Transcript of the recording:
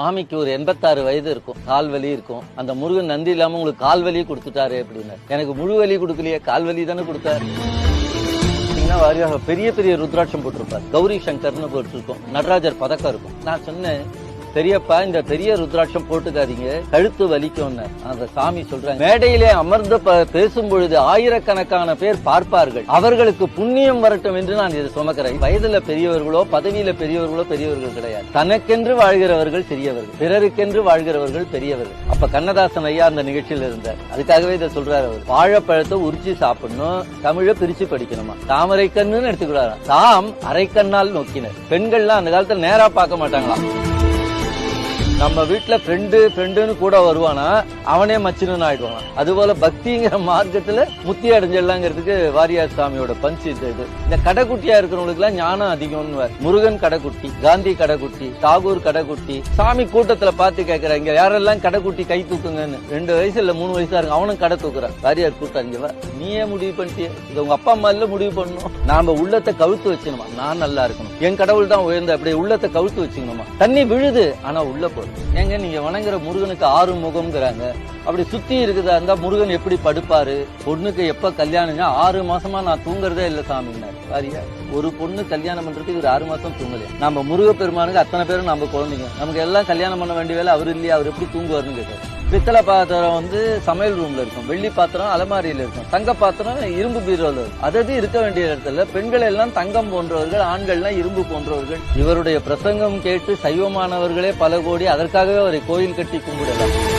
சாமிக்கு ஒரு எண்பத்தாறு வயது இருக்கும். கால் வலி இருக்கும். அந்த முருகன் நன்றி இல்லாம உங்களுக்கு கால் வலி கொடுத்துட்டாரு அப்படின்னு எனக்கு முழு வலி கொடுக்கலையே கால் வலி தானே கொடுத்தாரு. வாரியாக பெரிய பெரிய ருத்ராட்சம் போட்டிருப்பார். கௌரி சங்கர்னு போட்டிருக்கோம் நடராஜர் பதக்கம் இருக்கும். நான் சொன்னேன் பெரியப்பா இந்த பெரிய ருத்ராட்சம் போட்டுக்காதீங்க. கழுத்து வலிக்கும்னு. அந்த சாமி சொல்றாங்க. மேடையிலே அமர்ந்து ப- பேசும் பொழுது ஆயிரக்கணக்கான பேர் பார்ப்பார்கள். அவர்களுக்கு புண்ணியம் வரட்டும் என்று நான் இதை சுமக்கிறேன். வயதுல பெரியவர்களோ பதவியில பெரியவர்களோ பெரியவர்கள் கிடையாது. தனக்கென்று வாழ்கிறவர்கள் சிறியவர்கள். பிறருக்கென்று வாழ்கிறவர்கள் பெரியவர்கள். அப்ப கண்ணதாசன் ஐயா அந்த நிகழ்ச்சியில் இருந்தார். அதுக்காகவே இதை சொல்றாரு அவர். வாழைப்பழத்தை உரிச்சு சாப்பிடணும் தமிழை பிரிச்சு படிக்கணுமா? தாமரை கண்ணுன்னு எடுத்துக்கிறாராம். தாம் அரைக்கண்ணால் நோக்கினர். பெண்கள்லாம் அந்த காலத்துல நேரா பார்க்க மாட்டாங்களாம். நம்ம வீட்டுல ஃப்ரெண்டு ஃப்ரெண்டுன்னு கூட வருவானா அவனே மச்சினன் ஆயிடுவான். அதுபோல பக்திங்கிற மார்க்கத்துல முத்தி அடைஞ்சிடலாங்கிறதுக்கு வாரியார் சாமியோட பஞ்சு இந்த இது. இந்த கடைக்குட்டியா இருக்கிறவங்களுக்கு எல்லாம் ஞானம் அதிகம்னு முருகன் கடைக்குட்டி காந்தி கடைக்குட்டி தாகூர் கடைக்குட்டி சாமி கூட்டத்துல பார்த்து கேட்கறாங்க யாரெல்லாம் கடைக்குட்டி கை தூக்குங்கன்னு. ரெண்டு வயசு இல்ல மூணு வயசா இருக்கு அவனும் கடை தூக்குறான். வாரியார் கூட்டம் இங்க நீயே முடிவு பண்ணிட்டிய. இது உங்க அப்பா அம்மா இல்ல முடிவு பண்ணணும். நாம உள்ளத்தை கவுத்து வச்சுக்கணுமா? நான் நல்லா இருக்கணும். என் கடவுள் தான் உயர்ந்த அப்படியே உள்ளத்தை கவுத்து வச்சுக்கணுமா? தண்ணி விழுது ஆனா உள்ள போகுது ஏங்க நீங்க வணங்குற முருகனுக்கு ஆறு முகம்ங்கிறாங்க. அப்படி சுத்தி இருக்குதா இருந்தா முருகன் எப்படி படுப்பாரு? பொண்ணுக்கு எப்ப கல்யாணம்னா ஆறு மாசமா நான் தூங்குறதே இல்ல சாமின்னாரு. பாரியா ஒரு பொண்ணு கல்யாணம் பண்றதுக்கு ஒரு ஆறு மாசம் தூங்கலையா? நம்ம முருக பெருமானுக்கு அத்தனை பேரும் நம்ம குழந்தைங்க. நமக்கு எல்லாம் கல்யாணம் பண்ண வேண்டிய வேலை அவர் இல்லையா? அவர் எப்படி தூங்குவாருன்னு கேட்டாரு பித்தளை பாத்திரம் வந்து சமையல் ரூம்ல இருக்கும். வெள்ளி பாத்திரம் அலமாரியில இருக்கும். தங்க பாத்திரம் இரும்பு பீரோல இருக்கும். அதாவது இருக்க வேண்டிய இடத்துல பெண்கள் எல்லாம் தங்கம் போன்றவர்கள் ஆண்கள்லாம் இரும்பு போன்றவர்கள். இவருடைய பிரசங்கம் கேட்டு சைவமானவர்களே பல கோடி அதற்காகவே அவரை கோயில் கட்டி கும்பிடலாம்.